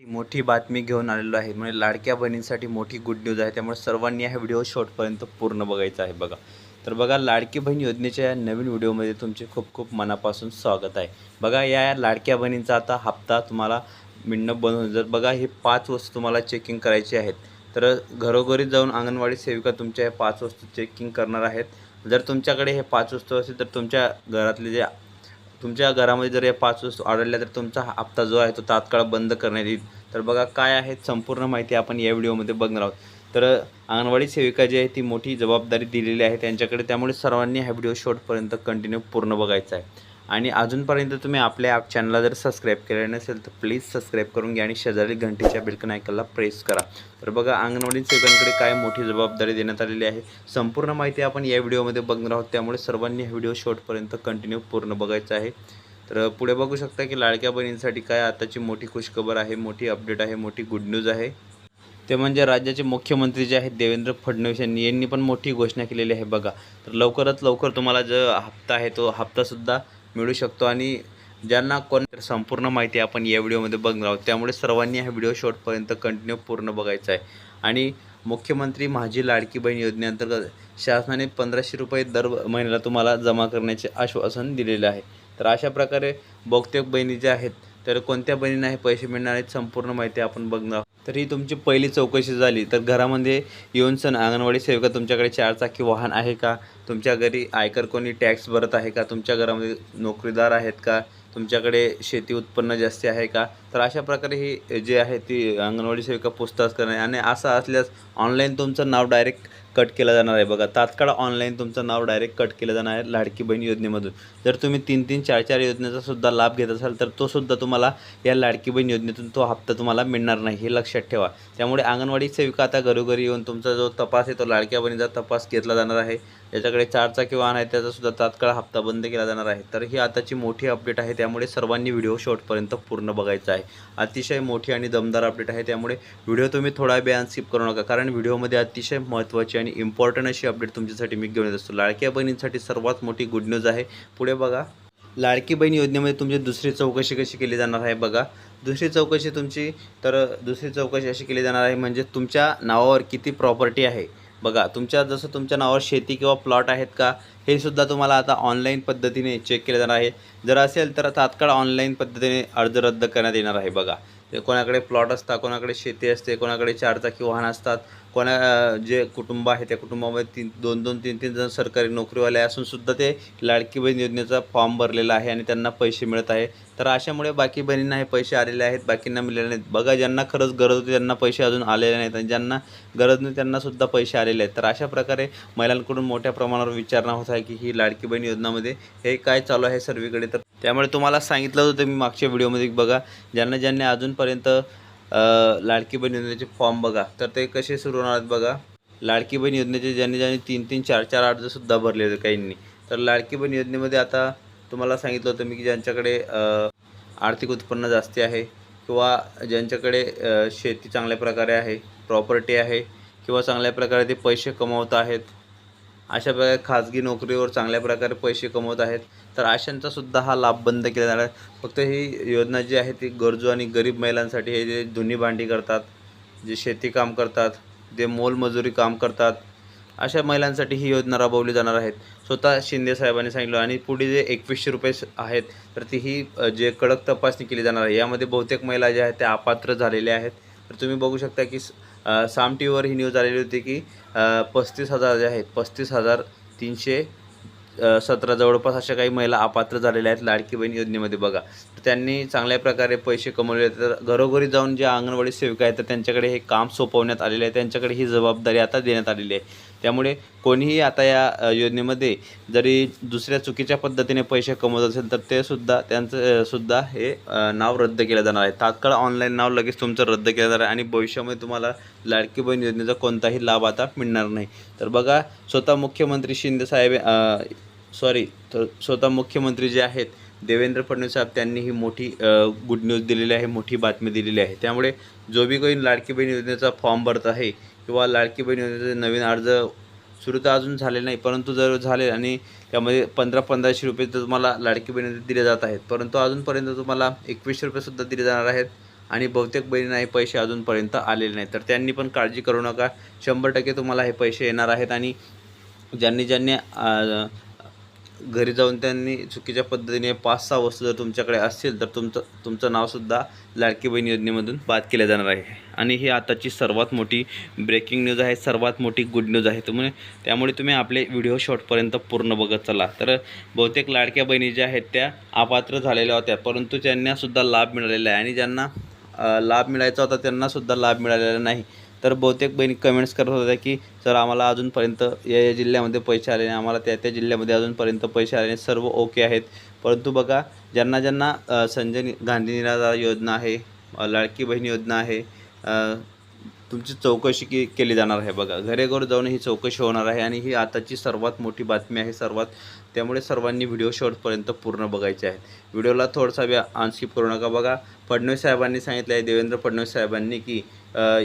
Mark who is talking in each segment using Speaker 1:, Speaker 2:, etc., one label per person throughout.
Speaker 1: मोठी बातमी घेऊन आलेलो आहे. म्हणजे लाडक्या बहिणींसाठी मोठी गुड न्यूज आहे. त्यामुळे सर्वांनी हा व्हिडिओ शॉर्टपर्यंत पूर्ण बघायचा आहे बघा. तर बघा लाडकी बहीण योजनेच्या या नवीन व्हिडिओमध्ये तुमचे खूप खूप मनापासून स्वागत आहे. बघा या लाडक्या बहिणींचा आता हप्ता तुम्हाला मिळणं बंद होईल जर बघा हे पाच वस्तू तुम्हाला चेकिंग करायची आहेत. तर घरोघरी जाऊन अंगणवाडी सेविका तुमच्या या पाच वस्तू चेकिंग करणार आहेत. जर तुमच्याकडे हे पाच वस्तू असेल तर तुमच्या घरातले जे तुमच्या घरामध्ये जर या पाच वस्तू आढळल्या तर तुमचा हप्ता जो आहे तो तात्काळ बंद करण्यात येईल. तर बघा काय आहे संपूर्ण माहिती आपण या व्हिडिओमध्ये बघणार आहोत. तर अंगणवाडी सेविका जी आहे ती मोठी जबाबदारी दिलेली आहे त्यांच्याकडे. त्यामुळे सर्वांनी हा व्हिडिओ शॉर्टपर्यंत कंटिन्यू पूर्ण बघायचा आहे. आणि अजूनपर्यंत तुम्ही आपल्या ॲप चॅनलला जर सबस्क्राईब केलं नसेल तर प्लीज सबस्क्राईब करून घ्या आणि शेजारी घंटीच्या बिलकन आयकनला प्रेस करा. तर बघा अंगणवाडी सेवकांकडे काय मोठी जबाबदारी देण्यात आलेली आहे. संपूर्ण माहिती आपण या व्हिडिओमध्ये बघणार आहोत. त्यामुळे सर्वांनी हा व्हिडिओ शॉर्टपर्यंत कंटिन्यू पूर्ण बघायचा आहे. तर पुढे बघू शकता की लाडक्या बहिणींसाठी काय आताची मोठी खुशखबर आहे मोठी अपडेट आहे मोठी गुड न्यूज आहे. ते म्हणजे राज्याचे मुख्यमंत्री जे आहेत देवेंद्र फडणवीस यांनी यांनी पण मोठी घोषणा केलेली आहे बघा. तर लवकरात लवकर तुम्हाला जो हप्ता आहे तो हप्तासुद्धा मिळू शकतो आणि ज्यांना कोण संपूर्ण माहिती आपण या व्हिडिओमध्ये बघणार आहोत. त्यामुळे सर्वांनी हा व्हिडिओ शॉर्टपर्यंत कंटिन्यू पूर्ण बघायचा आहे. आणि मुख्यमंत्री माझी लाडकी बहीण योजनेअंतर्गत शासनाने पंधराशे रुपये दर महिन्याला तुम्हाला जमा करण्याचे आश्वासन दिलेले आहे. तर अशा प्रकारे बहुतेक बहिणी ज्या आहेत तर कोणत्या बहिणींना हे पैसे मिळणार आहेत संपूर्ण माहिती आपण बघणार आहोत. तर ही तुमची पहिली चौकशी झाली. तर घरामध्ये येऊन सण अंगणवाडी सेविका तुमच्याकडे चारचाकी वाहन आहे का? तुमच्या घरी आयकर कोणी टॅक्स भरत आहे का? तुमच्या घरामध्ये नोकरीदार आहेत का? तुमच्याकडे शेती उत्पन्न जास्ती आहे का? तर अशा प्रकारे ही जे आहे ती अंगणवाडी सेविका पूछताछ करणे आणि असं असल्यास ऑनलाईन तुमचं नाव डायरेक्ट कट केलं जाणार आहे. बघा तात्काळ ऑनलाईन तुमचं नाव डायरेक्ट कट केलं जाणार आहे लाडकी बहीण योजनेमधून. जर तुम्ही तीन तीन चार चार योजनेचा सुद्धा लाभ घेत असाल तर तो सुद्धा तुम्हाला या लाडकी बहीण योजनेतून तो हप्ता तुम्हाला मिळणार नाही हे लक्षात ठेवा. त्यामुळे अंगणवाडी सेविका आता घरोघरी येऊन तुमचा जो तपास आहे तो लाडक्या बहिणीचा तपास घेतला जाणार आहे. ज्याच्याकडे चारचाकी वाहन आहे त्याचासुद्धा तात्काळ हप्ता बंद केला जाणार आहे. तर ही आताची मोठी अपडेट आहे त्यामुळे सर्वांनी व्हिडिओ शेवटपर्यंत पूर्ण बघायचा आहे. अतिशय मोठी आणि दमदार अपडेट आहे. त्यामुळे व्हिडिओ तुम्ही थोडा वेळ स्किप करू नका. कारण व्हिडिओमध्ये अतिशय महत्त्वाची आणि इम्पॉर्टंट अशी अपडेट तुमच्यासाठी मी घेऊन येत असतो. लाडक्या बहिणींसाठी सर्वात मोठी गुड न्यूज आहे. पुढे बघा. लाडकी बहीण योजनेमध्ये तुमची दुसरी चौकशी कशी केली जाणार आहे? बघा. दुसरी चौकशी तुमची तर दुसरी चौकशी अशी केली जाणार आहे म्हणजे तुमच्या नावावर किती प्रॉपर्टी आहे? बघा तुमच्या जसं तुमच्या नावावर शेती किंवा प्लॉट आहेत का हे सुद्धा तुम्हाला आता ऑनलाईन पद्धतीने चेक केलं जाणार आहे. जर असेल तर तात्काळ ऑनलाईन पद्धतीने अर्ज रद्द करण्यात येणार आहे बघा. कोणाकडे प्लॉट असतात कोणाकडे शेती असते कोणाकडे चारचाकी वाहन असतात कोणा जे कुटुंब आहे त्या कुटुंबामध्ये तीन दोन दोन तीन तीन जण सरकारी नोकरीवाले असूनसुद्धा ते लाडकी बहीण योजनेचा फॉर्म भरलेला आहे आणि त्यांना पैसे मिळत आहे. तर अशामुळे बाकी बहिणींना हे पैसे आलेले आहेत बाकींना मिळाले नाहीत. बघा ज्यांना खरंच गरज होती त्यांना पैसे अजून आलेले नाहीत आणि ज्यांना गरज नाही त्यांनासुद्धा पैसे आलेले आहेत. तर अशा प्रकारे महिलांकडून मोठ्या प्रमाणावर विचारणा होत आहे की ही लाडकी बहीण योजनामध्ये हे काय चालू आहे सर्वीकडे. तर त्यामुळे तुम्हाला सांगितलं होतं मी मागच्या व्हिडिओमध्ये बघा. ज्यांना ज्यांनी अजूनपर्यंत लाडकी बहीण योजनेचे फॉर्म बघा तर ते कसे सुरू होणार आहेत बघा. लाडकी बहीण योजनेचे ज्यांनी ज्यांनी तीन तीन चार चार अर्जसुद्धा भरले होते काहींनी. तर लाडकी बहीण योजनेमध्ये आता तुम्हाला सांगितलं होतं मी की ज्यांच्याकडे आर्थिक उत्पन्न जास्ती आहे किंवा ज्यांच्याकडे शेती चांगल्या प्रकारे आहे प्रॉपर्टी आहे किंवा चांगल्या प्रकारे ते पैसे कमवत आहेत अशा प्रकारे खाजगी नोकरीवर चांगल्या प्रकारे पैसे कमवत आहेत. तर अशांचा सुद्धा हा लाभ बंद केला जाणार आहे. फक्त ही योजना जी आहे ती गरजू आणि गरीब महिलांसाठी हे जे धुनी भांडी करतात जे शेती काम करतात जे मोलमजुरी काम करतात अशा महिलांसाठी ही योजना राबवली जाणार आहेत. स्वतः शिंदे साहेबांनी सांगितलं आणि पुढे जे एकवीसशे रुपये आहेत तर ती ही जे कडक तपासणी केली जाणार आहे. यामध्ये बहुतेक महिला ज्या आहेत त्या अपात्र झालेल्या आहेत. तर तुम्ही बघू शकता की साम टी व्हीवर ही न्यूज आलेली होती की पस्तीस हजार जे आहेत पस्तीस हजार तीनशे सतरा जवळपास अशा काही महिला अपात्र झालेल्या आहेत लाडकी बहीण योजनेमध्ये बघा. तर त्यांनी चांगल्या प्रकारे पैसे कमवले आहेत. तर घरोघरी जाऊन ज्या अंगणवाडी सेविका आहेत तर त्यांच्याकडे हे काम सोपवण्यात आलेले आहे. त्यांच्याकडे ही जबाबदारी आता देण्यात आलेली आहे. त्यामुळे कोणीही आता या योजनेमध्ये जरी दुसऱ्या चुकीच्या पद्धतीने पैसे कमवत असेल तर ते सुद्धा त्यांचं सुद्धा हे नाव रद्द केलं जाणार आहे. तात्काळ ऑनलाईन नाव लगेच तुमचं रद्द केलं जाणार आहे आणि भविष्यामध्ये तुम्हाला लाडकी बहीण योजनेचा कोणताही लाभ आता मिळणार नाही. तर बघा स्वतः मुख्यमंत्री शिंदे साहेब सॉरी तर स्वतः मुख्यमंत्री जे आहेत देवेंद्र फडणवीस साहेब त्यांनी ही मोठी गुड न्यूज दिलेली आहे मोठी बातमी दिलेली आहे. त्यामुळे जो बी कोणी लाडकी बहीण योजनेचा फॉर्म भरत आहे किंवा लाडकी बहीण योजनेचे नवीन अर्ज सुरू तर अजून झाले नाही परंतु जर झाले आणि त्यामध्ये पंधरा पंधराशे रुपये तर तुम्हाला लाडकी बहीण दिले जात आहेत. परंतु अजूनपर्यंत तुम्हाला एकवीसशे रुपयेसुद्धा दिले जाणार आहेत आणि बहुतेक बहिणींना हे पैसे अजूनपर्यंत आलेले नाही तर त्यांनी पण काळजी करू नका. शंभर टक्के तुम्हाला हे पैसे येणार आहेत आणि ज्यांनी ज्यांनी घरी जाऊन त्यांनी चुकीच्या पद्धतीने पाच सहा वस्तू जर तुमच्याकडे असतील तर तुमचं तुमचं नावसुद्धा लाडकी बहीण योजनेमधून बाद केलं जाणार आहे. आणि ही आताची सर्वात मोठी ब्रेकिंग न्यूज आहे सर्वात मोठी गुड न्यूज आहे. तुम्ही त्यामुळे तुम्ही आपले व्हिडिओ शॉर्टपर्यंत पूर्ण बघत चला. तर बहुतेक लाडक्या बहिणी ज्या आहेत त्या अपात्र झालेल्या होत्या. परंतु त्यांनासुद्धा लाभ मिळालेला आहे. आणि ज्यांना लाभ मिळायचा होता त्यांनासुद्धा लाभ मिळालेला नाही. तर बहुतेक बहिणी कमेंट्स करत होत्या की सर आम्हाला अजूनपर्यंत या या जिल्ह्यामध्ये पैसे आले नाही. आम्हाला त्या त्या जिल्ह्यामध्ये अजूनपर्यंत पैसे आले नाही. सर्व ओके आहेत. परंतु बघा ज्यांना ज्यांना संजय नि- गांधी निराधार योजना आहे लाडकी बहीण योजना आहे तुमची चौकशी के केली जाणार आहे. बघा घरेघर जाऊन ही चौकशी होणार आहे आणि ही आताची सर्वात मोठी बातमी आहे सर्वात त्यामुळे सर्वांनी व्हिडिओ शॉर्टपर्यंत पूर्ण बघायचे आहेत. व्हिडिओला थोडासा व्या अनस्किप करू नका बघा. फडणवीस साहेबांनी सांगितलं आहे देवेंद्र फडणवीस साहेबांनी की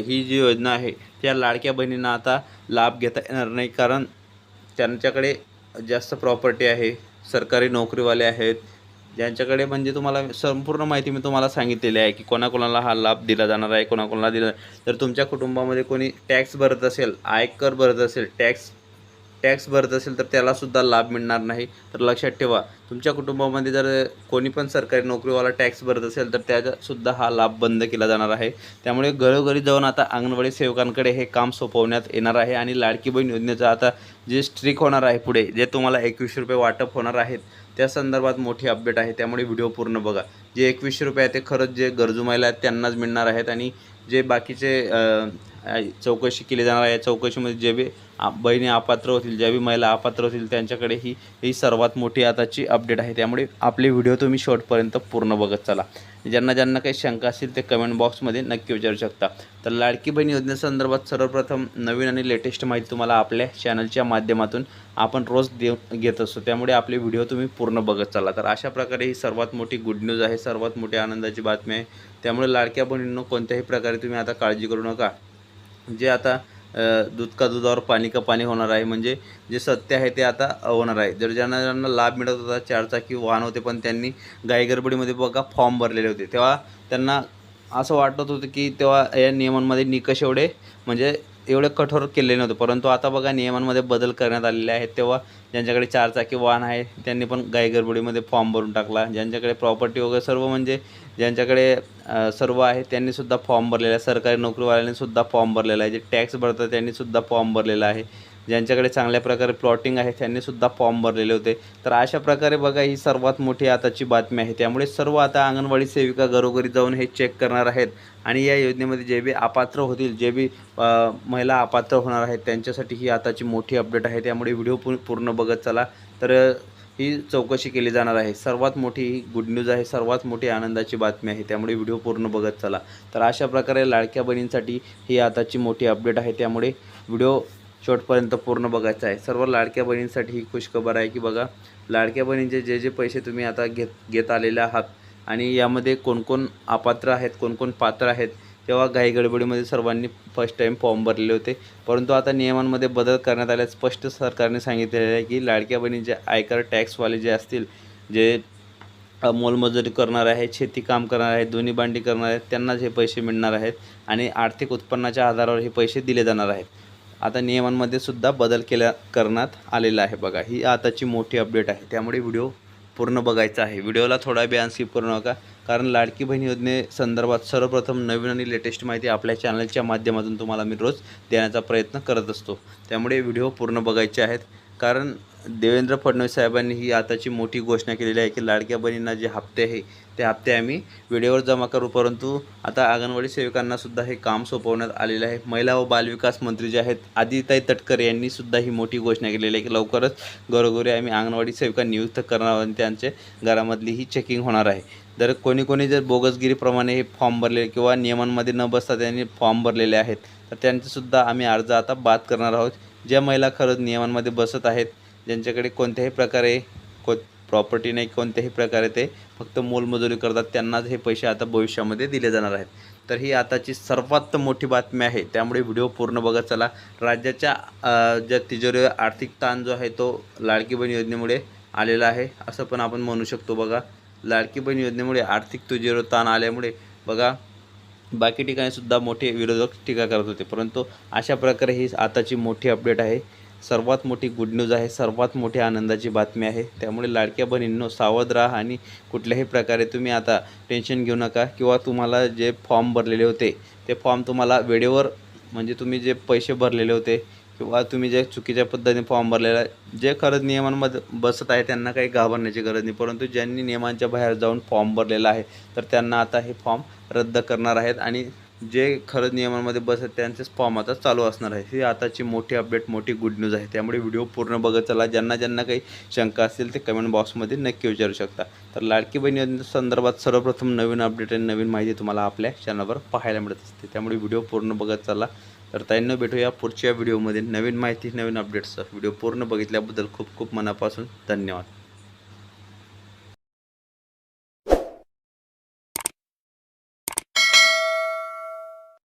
Speaker 1: ही जी योजना आहे त्या लाडक्या बहिणींना आता लाभ घेता येणार नाही. कारण त्यांच्याकडे जास्त प्रॉपर्टी आहे सरकारी नोकरीवाले आहेत ज्यांच्याकडे म्हणजे तुम्हाला संपूर्ण माहिती मी तुम्हाला सांगितलेली आहे की कोणाकोणाला हा लाभ दिला जाणार आहे कोणाकोणाला दिला तर तुमच्या कुटुंबामध्ये कोणी टॅक्स भरत असेल आयकर भरत असेल टॅक्स टॅक्स भरत असेल तर त्यालासुद्धा लाभ मिळणार नाही. तर लक्षात ठेवा तुमच्या कुटुंबामध्ये जर कोणी पण सरकारी नोकरीवाला टॅक्स भरत असेल तर त्याचासुद्धा हा लाभ बंद केला जाणार आहे. त्यामुळे घरोघरी जाऊन आता अंगणवाडी सेवकांकडे हे काम सोपवण्यात येणार आहे आणि लाडकी बहीण योजनेचं आता जे स्ट्रिक होणार आहे पुढे जे तुम्हाला एकवीसशे रुपये वाटप होणार आहेत त्या संदर्भात मोठी अपडेट आहे. त्यामुळे व्हिडिओ पूर्ण बघा. जे एकवीसशे रुपये आहे ते खरंच जे गरजू महिला आहेत त्यांनाच मिळणार आहेत आणि जे बाकीचे चौकशी केली जाणार आहे. या चौकशीमध्ये जे बी बहिणी अपात्र होतील ज्या बी महिला अपात्र होतील त्यांच्याकडे ही ही सर्वात मोठी आताची अपडेट आहे. त्यामुळे आपले व्हिडिओ तुम्ही शॉर्टपर्यंत पूर्ण बघत चला. ज्यांना ज्यांना काही शंका असतील ते कमेंट बॉक्समध्ये नक्की विचारू शकता. तर लाडकी बहीण योजनेसंदर्भात सर्वप्रथम नवीन आणि लेटेस्ट माहिती तुम्हाला आपल्या चॅनलच्या माध्यमातून आपण रोज देऊ घेत असतो. त्यामुळे आपले व्हिडिओ तुम्ही पूर्ण बघत चला. तर अशा प्रकारे ही सर्वात मोठी गुड न्यूज आहे. सर्वात मोठी आनंदाची बातमी आहे. त्यामुळे लाडक्या बहिणींनो कोणत्याही प्रकारे तुम्ही आता काळजी करू नका. जे आता दूध का दुधावर पाणी का पाणी होणार आहे म्हणजे जे सत्य आहे ते आता होणार आहे. जर ज्यांना ज्यांना लाभ मिळत होता चारचाकी वाहन होते पण त्यांनी गायगरबडीमध्ये बघा फॉर्म भरलेले होते. तेव्हा त्यांना असं वाटत होतं की तेव्हा या नियमांमध्ये निकष एवढे म्हणजे एवढे कठोर केले नव्हते. परंतु आता बघा नियमांमध्ये बदल करण्यात आलेले आहेत. तेव्हा ज्यांच्याकडे चारचाकी वाहन आहे त्यांनी पण गायगरबडीमध्ये फॉर्म भरून टाकला. ज्यांच्याकडे प्रॉपर्टी वगैरे सर्व म्हणजे ज्यांच्याकडे सर्व आहे त्यांनीसुद्धा फॉर्म भरलेला आहे. सरकारी नोकरीवाल्यांनी सुद्धा फॉर्म भरलेला आहे. जे टॅक्स भरतात त्यांनीसुद्धा फॉर्म भरलेला आहे. ज्यांच्याकडे चांगल्या प्रकारे प्लॉटिंग आहे त्यांनीसुद्धा फॉर्म भरलेले होते. तर अशा प्रकारे बघा ही सर्वात मोठी आताची बातमी आहे. त्यामुळे सर्व आता अंगणवाडी सेविका घरोघरी जाऊन हे चेक करणार आहेत. आणि या योजनेमध्ये जे बी अपात्र होतील जे बी महिला अपात्र होणार आहेत त्यांच्यासाठी ही आताची मोठी अपडेट आहे. त्यामुळे व्हिडिओ पूर्ण बघत चला. तर ही चौकशी केली जाणार आहे. सर्वात मोठी ही गुड न्यूज आहे सर्वात मोठी आनंदाची बातमी आहे. त्यामुळे व्हिडिओ पूर्ण बघत चला. तर अशा प्रकारे लाडक्या बहिणींसाठी ही आताची मोठी अपडेट आहे. त्यामुळे व्हिडिओ शेवटपर्यंत पूर्ण बघायचं आहे. सर्व लाडक्या बहिणींसाठी ही खुशखबर आहे की बघा लाडक्या बहिणींचे जे जे पैसे तुम्ही आता घेत घेत आलेले आहात आणि यामध्ये कोण कोण अपात्र आहेत कोणकोण पात्र आहेत तेव्हा घाई गडबडीमध्ये सर्वांनी फर्स्ट टाईम फॉर्म भरलेले होते. परंतु आता नियमांमध्ये बदल करण्यात आल्यास स्पष्ट सरकारने सांगितलेले आहे की लाडक्या बहिणीचे आयकर टॅक्सवाले जे असतील जे मोलमजुरी करणार आहेत शेती काम करणार आहेत दोन्ही बांडी करणार आहेत त्यांनाच हे पैसे मिळणार आहेत आणि आर्थिक उत्पन्नाच्या आधारावर हे पैसे दिले जाणार आहेत. आता नियमांमध्ये सुद्धा बदल केल्या करण्यात आलेला आहे बघा. ही आताची मोठी अपडेट आहे. त्यामुळे व्हिडिओ पूर्ण बघायचा आहे. व्हिडिओला थोडा बी स्किप करू नका. कारण लाडकी बहीण योजनेसंदर्भात सर्वप्रथम नवीन आणि लेटेस्ट माहिती आपल्या चॅनलच्या माध्यमातून तुम्हाला मी रोज देण्याचा प्रयत्न करत असतो. त्यामुळे व्हिडिओ पूर्ण बघायचे आहेत. कारण देवेंद्र फडणवीस साहेबांनी ही आताची मोठी घोषणा केलेली आहे की लाडक्या बहिणींना जे हप्ते आहे ते हप्ते आम्ही वेळेवर जमा करू. परंतु आता अंगणवाडी सेविकांनासुद्धा हे काम सोपवण्यात आलेलं आहे. महिला व बालविकास मंत्री जे आहेत आदिताई तटकरे यांनी सुद्धा ही मोठी घोषणा केलेली आहे की लवकरच घरोघरी आम्ही अंगणवाडी सेविका नियुक्त करणार आहोत आणि त्यांचे घरामधली ही चेकिंग होणार आहे. जर कोणी कोणी जर बोगसगिरीप्रमाणे हे फॉर्म भरले किंवा नियमांमध्ये न बसता त्यांनी फॉर्म भरलेले आहेत तर त्यांचेसुद्धा आम्ही अर्ज आता बाद करणार आहोत. ज्या महिला खरंच नियमांमध्ये बसत आहेत ज्यांच्याकडे कोणत्याही प्रकारे को प्रॉपर्टी नाही कोणत्याही प्रकारे ते फक्त मोलमजुरी करतात त्यांनाच हे पैसे आता भविष्यामध्ये दिले जाणार आहेत. तर ही आताची सर्वात मोठी बातमी आहे. त्यामुळे व्हिडिओ पूर्ण बघत चला. राज्याच्या ज्या तिजोरीवर आर्थिक ताण जो आहे तो लाडकी बहीण योजनेमुळे आलेला आहे. असं पण आपण म्हणू शकतो बघा. लाडकी बहीण योजनेमुळे आर्थिक तिजोरीवर ताण आल्यामुळे बघा बाकी ठिकाणीसुद्धा मोठे विरोधक टीका करत होते. परंतु अशा प्रकारे ही आताची मोठी अपडेट आहे. सर्वात मोठी गुड न्यूज आहे सर्वात मोठी आनंदाची बातमी आहे. त्यामुळे लाडक्या बहिणींनो सावध राहा आणि कुठल्याही प्रकारे तुम्ही आता टेन्शन घेऊ नका किंवा तुम्हाला जे फॉर्म भरलेले होते ते फॉर्म तुम्हाला वेळेवर म्हणजे तुम्ही जे पैसे भरलेले होते किंवा तुम्ही जे चुकीच्या पद्धतीने फॉर्म भरलेला आहे जे खरंच नियमांमध्ये बसत आहे त्यांना काही घाबरण्याची गरज नाही. परंतु ज्यांनी नियमांच्या बाहेर जाऊन फॉर्म भरलेला आहे तर त्यांना आता हे फॉर्म रद्द करणार आहेत आणि जे खरंच नियमांमध्ये बसत त्यांचेच फॉर्म आता चालू असणार आहे. ही आताची मोठी अपडेट मोठी गुड न्यूज आहे. त्यामुळे व्हिडिओ पूर्ण बघत चला. ज्यांना ज्यांना काही शंका असतील ते कमेंट बॉक्समध्ये नक्की विचारू शकता. तर लाडकी बहिणी संदर्भात सर्वप्रथम नवीन अपडेट आणि नवीन माहिती तुम्हाला आपल्या चॅनलवर पाहायला मिळत असते. त्यामुळे व्हिडिओ पूर्ण बघत चला. तर ताईंनो भेटूया पुढच्या व्हिडिओमध्ये नवीन माहिती नवीन अपडेट्सचा व्हिडिओ पूर्ण बघितल्याबद्दल खूप खूप मनापासून धन्यवाद.